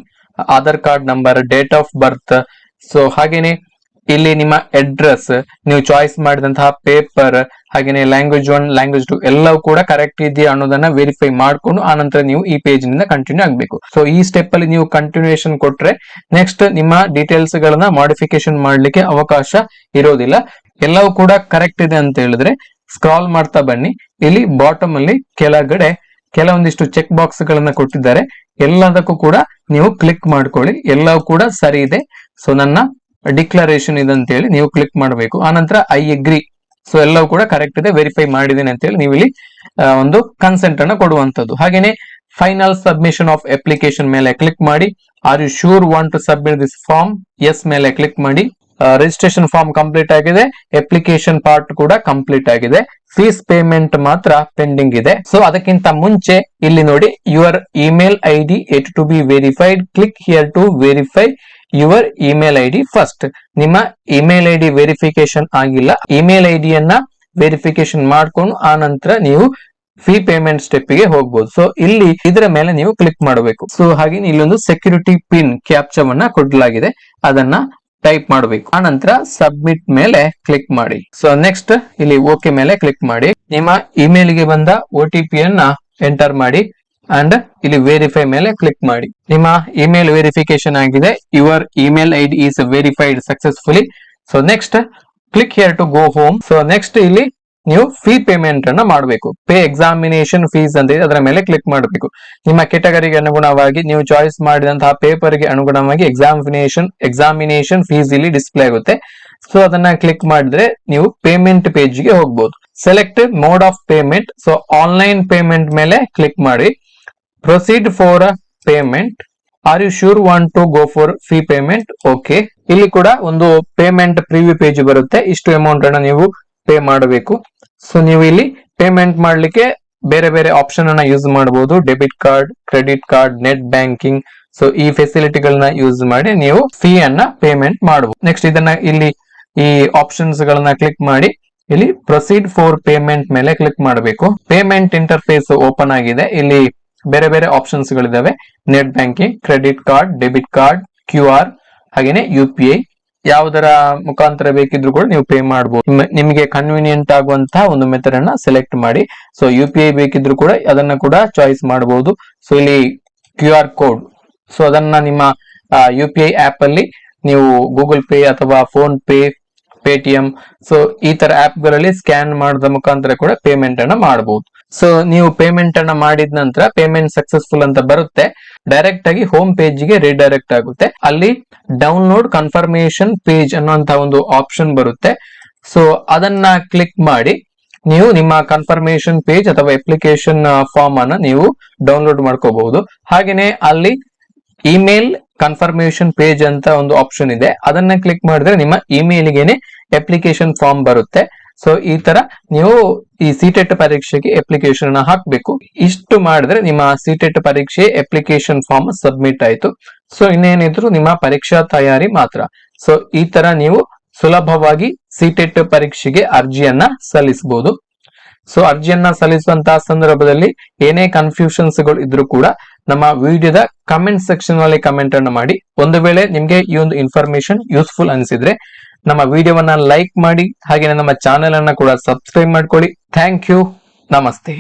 Aadhaar card number date of birth so ಹಾಗೇನೆ ಇಲ್ಲಿ ನಿಮ್ಮ ಅಡ್ರೆಸ್ ನೀವು ಚಾಯ್ಸ್ ಮಾಡಿದಂತಹ ಪೇಪರ್ ಹಾಗೇನೆ ಲ್ಯಾಂಗ್ವೇಜ್ ಒನ್ ಲ್ಯಾಂಗ್ವೇಜ್ ಟು ಎಲ್ಲವೂ ಕೂಡ ಕರೆಕ್ಟ್ ಇದೆಯಾ ಅನ್ನೋದನ್ನ ವೆರಿಫೈ ಮಾಡ್ಕೊಂಡು ಆನಂತರ ನೀವು ಈ ಪೇಜ್ನಿಂದ ಕಂಟಿನ್ಯೂ ಆಗಬೇಕು. ಸೊ ಈ ಸ್ಟೆಪ್ ಅಲ್ಲಿ ನೀವು ಕಂಟಿನ್ಯೂಯೇಷನ್ ಕೊಟ್ರೆ ನೆಕ್ಸ್ಟ್ ನಿಮ್ಮ ಡೀಟೇಲ್ಸ್ ಗಳನ್ನ ಮಾಡಿಫಿಕೇಶನ್ ಮಾಡ್ಲಿಕ್ಕೆ ಅವಕಾಶ ಇರೋದಿಲ್ಲ. ಎಲ್ಲವೂ ಕೂಡ ಕರೆಕ್ಟ್ ಇದೆ ಅಂತ ಹೇಳಿದ್ರೆ ಸ್ಕ್ರಾಲ್ ಮಾಡ್ತಾ ಬನ್ನಿ. ಇಲ್ಲಿ ಬಾಟಮ್ ಅಲ್ಲಿ ಕೆಳಗಡೆ ಕೆಲವೊಂದಿಷ್ಟು ಚೆಕ್ ಬಾಕ್ಸ್ ಗಳನ್ನ ಕೊಟ್ಟಿದ್ದಾರೆ. ಎಲ್ಲದಕ್ಕೂ ಕೂಡ ನೀವು ಕ್ಲಿಕ್ ಮಾಡ್ಕೊಳ್ಳಿ. ಎಲ್ಲವೂ ಕೂಡ ಸರಿ ಇದೆ. ಸೊ ನನ್ನ ಡಿಕ್ಲರೇಷನ್ ಇದೆ ಅಂತ ಹೇಳಿ ನೀವು ಕ್ಲಿಕ್ ಮಾಡಬೇಕು. ಆನಂತರ ಐ ಎಗ್ರಿ ಸೊ ಎಲ್ಲವೂ ಕೂಡ ಕರೆಕ್ಟ್ ಇದೆ. ವೆರಿಫೈ ಮಾಡಿದ್ದೀನಿ ಅಂತ ಹೇಳಿ ನೀವು ಇಲ್ಲಿ ಒಂದು ಕನ್ಸೆಂಟ್ ಅನ್ನ ಕೊಡುವಂತದ್ದು ಹಾಗೇನೆ ಫೈನಲ್ ಸಬ್ಮಿಷನ್ ಆಫ್ ಅಪ್ಲಿಕೇಶನ್ ಮೇಲೆ ಕ್ಲಿಕ್ ಮಾಡಿ are you sure want to submit this form yes ಮೇಲೆ ಕ್ಲಿಕ್ ಮಾಡಿ ರಿಜಿಸ್ಟ್ರೇಷನ್ ಫಾರ್ಮ್ ಕಂಪ್ಲೀಟ್ ಆಗಿದೆ. ಅಪ್ಲಿಕೇಶನ್ ಪಾರ್ಟ್ ಕೂಡ ಕಂಪ್ಲೀಟ್ ಆಗಿದೆ. ಫೀಸ್ ಪೇಮೆಂಟ್ ಮಾತ್ರ ಪೆಂಡಿಂಗ್ ಇದೆ. ಸೊ ಅದಕ್ಕಿಂತ ಮುಂಚೆ ಇಲ್ಲಿ ನೋಡಿ your email I D to be verified click here to verify your email I D first ನಿಮ್ಮ ಇಮೇಲ್ ಐ ಡಿ ವೆರಿಫಿಕೇಶನ್ ಆಗಿಲ್ಲ. ಇಮೇಲ್ ಐ ಡಿಯನ್ನ ವೆರಿಫಿಕೇಶನ್ ಮಾಡ್ಕೊಂಡು ಆ ನಂತರ ನೀವು ಫೀ ಪೇಮೆಂಟ್ ಸ್ಟೆಪ್ಗೆ ಹೋಗ್ಬೋದು. ಸೊ ಇಲ್ಲಿ ಇದರ ಮೇಲೆ ನೀವು ಕ್ಲಿಕ್ ಮಾಡಬೇಕು. ಸೊ ಹಾಗೆ ಇಲ್ಲೊಂದು ಸೆಕ್ಯೂರಿಟಿ ಪಿನ್ ಕ್ಯಾಪ್ಚವನ್ನ ಕೊಡಲಾಗಿದೆ. ಅದನ್ನ ಟೈಪ್ ಮಾಡಬೇಕು. ಆನಂತರ ಸಬ್ಮಿಟ್ ಮೇಲೆ ಕ್ಲಿಕ್ ಮಾಡಿ. ಸೊ ನೆಕ್ಸ್ಟ್ ಇಲ್ಲಿ ಓಕೆ ಮೇಲೆ ಕ್ಲಿಕ್ ಮಾಡಿ. ನಿಮ್ಮ ಇಮೇಲ್ಗೆ ಬಂದ ಒ ಟಿ ಪಿ ಅನ್ನ ಎಂಟರ್ ಮಾಡಿ. ಅಂಡ್ ಇಲ್ಲಿ ವೆರಿಫೈ ಮೇಲೆ ಕ್ಲಿಕ್ ಮಾಡಿ. ನಿಮ್ಮ ಇಮೇಲ್ ವೆರಿಫಿಕೇಶನ್ ಆಗಿದೆ. Your email ID is verified successfully so next click here to go home so next ಇಲ್ಲಿ ನೀವು ಫೀ ಪೇಮೆಂಟ್ ಅನ್ನ ಮಾಡಬೇಕು. ಪೇ ಎಕ್ಸಾಮಿನೇಷನ್ ಫೀಸ್ ಅಂತ ಇದೆ. ಅದರ ಮೇಲೆ ಕ್ಲಿಕ್ ಮಾಡಬೇಕು. ನಿಮ್ಮ ಕೆಟಗರಿಗೆ ಅನುಗುಣವಾಗಿ ನೀವು ಚಾಯ್ಸ್ ಮಾಡಿದಂತಹ ಪೇಪರ್ಗೆ ಅನುಗುಣವಾಗಿ ಎಕ್ಸಾಮಿನೇಷನ್ ಎಕ್ಸಾಮಿನೇಷನ್ ಫೀಸ್ ಇಲ್ಲಿ ಡಿಸ್ಪ್ಲೇ ಆಗುತ್ತೆ. ಸೊ ಅದನ್ನ ಕ್ಲಿಕ್ ಮಾಡಿದ್ರೆ ನೀವು ಪೇಮೆಂಟ್ ಪೇಜ್ಗೆ ಹೋಗ್ಬೋದು. Select mode of payment so online payment ಮೇಲೆ ಕ್ಲಿಕ್ ಮಾಡಿ. Proceed for payment are you sure want to go for fee payment okay ಇಲ್ಲಿ ಕೂಡ ಒಂದು ಪೇಮೆಂಟ್ ಪ್ರಿವ್ಯೂ ಪೇಜ್ ಬರುತ್ತೆ. ಇಷ್ಟು ಅಮೌಂಟ್ ಅನ್ನ ನೀವು ಪೇ ಮಾಡಬೇಕು. ಸೊ ನೀವು ಇಲ್ಲಿ ಪೇಮೆಂಟ್ ಮಾಡ್ಲಿಕ್ಕೆ ಬೇರೆ ಬೇರೆ ಆಪ್ಷನ್ ಅನ್ನ ಯೂಸ್ ಮಾಡಬಹುದು debit card credit card net banking so ಈ ಫೆಸಿಲಿಟಿಗಳನ್ನ ಯೂಸ್ ಮಾಡಿ ನೀವು ಫೀ ಅನ್ನ ಪೇಮೆಂಟ್ ಮಾಡಬಹುದು ನೆಕ್ಸ್ಟ್ ಇದನ್ನ ಇಲ್ಲಿ ಈ ಆಪ್ಷನ್ಸ್ ಗಳನ್ನ ಕ್ಲಿಕ್ ಮಾಡಿ. ಇಲ್ಲಿ ಪ್ರೊಸೀಡ್ ಫಾರ್ ಪೇಮೆಂಟ್ ಮೇಲೆ ಕ್ಲಿಕ್ ಮಾಡಬೇಕು. ಪೇಮೆಂಟ್ ಇಂಟರ್ಫೇಸ್ ಓಪನ್ ಆಗಿದೆ. ಇಲ್ಲಿ ಬೇರೆ ಬೇರೆ ಆಪ್ಷನ್ಸ್ ಗಳಿದಾವೆ. Net banking credit card debit card Q R ಹಾಗೇನೆ ಯು ಪಿ ಐ ಯಾವುದರ ಮುಖಾಂತರ ಬೇಕಿದ್ರು ಕೂಡ ನೀವು ಪೇ ಮಾಡಬಹುದು ನಿಮಗೆ ಕನ್ವೀನಿಯಂಟ್ ಆಗುವಂತಹ ಒಂದು ಮೆಥಡ್ ಅನ್ನ ಸೆಲೆಕ್ಟ್ ಮಾಡಿ. ಸೊ ಯು ಪಿ ಐ ಬೇಕಿದ್ರು ಕೂಡ ಅದನ್ನ ಕೂಡ ಚಾಯ್ಸ್ ಮಾಡಬಹುದು ಸೊ ಇಲ್ಲಿ ಕ್ಯೂ ಆರ್ ಕೋಡ್ ಸೊ ಅದನ್ನ ನಿಮ್ಮ ಯು ಪಿ ಐ ಆಪ್ ಅಲ್ಲಿ ನೀವು ಗೂಗಲ್ ಪೇ ಅಥವಾ ಫೋನ್ ಪೇ ಪೇಟಿಎಂ ಸೊ ಈ ತರ ಆಪ್ಗಳಲ್ಲಿ ಸ್ಕ್ಯಾನ್ ಮಾಡಿದ ಮುಖಾಂತರ ಕೂಡ ಪೇಮೆಂಟ್ ಅನ್ನ ಮಾಡಬಹುದು ಸೊ ನೀವು ಪೇಮೆಂಟ್ ಅನ್ನ ಮಾಡಿದ ನಂತರ ಪೇಮೆಂಟ್ ಸಕ್ಸಸ್ಫುಲ್ ಅಂತ ಬರುತ್ತೆ. ಡೈರೆಕ್ಟ್ ಆಗಿ ಹೋಮ್ ಪೇಜ್ಗೆ ರಿಡೈರೆಕ್ಟ್ ಆಗುತ್ತೆ. ಅಲ್ಲಿ ಡೌನ್ಲೋಡ್ ಕನ್ಫರ್ಮೇಶನ್ ಪೇಜ್ ಅನ್ನುವಂತ ಒಂದು ಆಪ್ಷನ್ ಬರುತ್ತೆ. ಸೊ ಅದನ್ನ ಕ್ಲಿಕ್ ಮಾಡಿ ನೀವು ನಿಮ್ಮ ಕನ್ಫರ್ಮೇಶನ್ ಪೇಜ್ ಅಥವಾ ಅಪ್ಲಿಕೇಶನ್ ಫಾರ್ಮ್ ಅನ್ನ ನೀವು ಡೌನ್ಲೋಡ್ ಮಾಡ್ಕೋಬಹುದು. ಹಾಗೇನೆ ಅಲ್ಲಿ ಇಮೇಲ್ ಕನ್ಫರ್ಮೇಶನ್ ಪೇಜ್ ಅಂತ ಒಂದು ಆಪ್ಷನ್ ಇದೆ. ಅದನ್ನ ಕ್ಲಿಕ್ ಮಾಡಿದ್ರೆ ನಿಮ್ಮ ಇಮೇಲ್ಗೆನೆ ಅಪ್ಲಿಕೇಶನ್ ಫಾರ್ಮ್ ಬರುತ್ತೆ. ಸೊ ಈ ತರ ನೀವು ಈ ಸಿಟೆಟ್ ಪರೀಕ್ಷೆಗೆ ಅಪ್ಲಿಕೇಶನ್ ಅನ್ನ ಹಾಕ್ಬೇಕು. ಇಷ್ಟು ಮಾಡಿದ್ರೆ ನಿಮ್ಮ ಸಿಟೆಟ್ ಪರೀಕ್ಷೆ ಅಪ್ಲಿಕೇಶನ್ ಫಾರ್ಮ್ ಸಬ್ಮಿಟ್ ಆಯ್ತು. ಸೊ ಇನ್ನೇನಿದ್ರು ನಿಮ್ಮ ಪರೀಕ್ಷಾ ತಯಾರಿ ಮಾತ್ರ. ಸೊ ಈ ತರ ನೀವು ಸುಲಭವಾಗಿ ಸಿಟೆಟ್ ಪರೀಕ್ಷೆಗೆ ಅರ್ಜಿಯನ್ನ ಸಲ್ಲಿಸಬಹುದು ಸೊ ಅರ್ಜಿಯನ್ನ ಸಲ್ಲಿಸುವಂತಹ ಸಂದರ್ಭದಲ್ಲಿ ಏನೇ ಕನ್ಫ್ಯೂಷನ್ಸ್ಗಳು ಇದ್ರೂ ಕೂಡ ನಮ್ಮ ವಿಡಿಯೋದ ಕಮೆಂಟ್ ಸೆಕ್ಷನ್ನಲ್ಲಿ ಕಮೆಂಟ್ ಅನ್ನು ಮಾಡಿ. ಒಂದು ವೇಳೆ ನಿಮ್ಗೆ ಈ ಒಂದು ಇನ್ಫಾರ್ಮೇಶನ್ ಯೂಸ್ಫುಲ್ ಅನಿಸಿದ್ರೆ ನಮ್ಮ ವಿಡಿಯೋವನ್ನ ಲೈಕ್ ಮಾಡಿ ಹಾಗೆ ನಮ್ಮ ಚಾನೆಲ್ ಅನ್ನ ಕೂಡ ಸಬ್ಸ್ಕ್ರೈಬ್ ಮಾಡ್ಕೊಳ್ಳಿ. ಥ್ಯಾಂಕ್ ಯು ನಮಸ್ತೆ.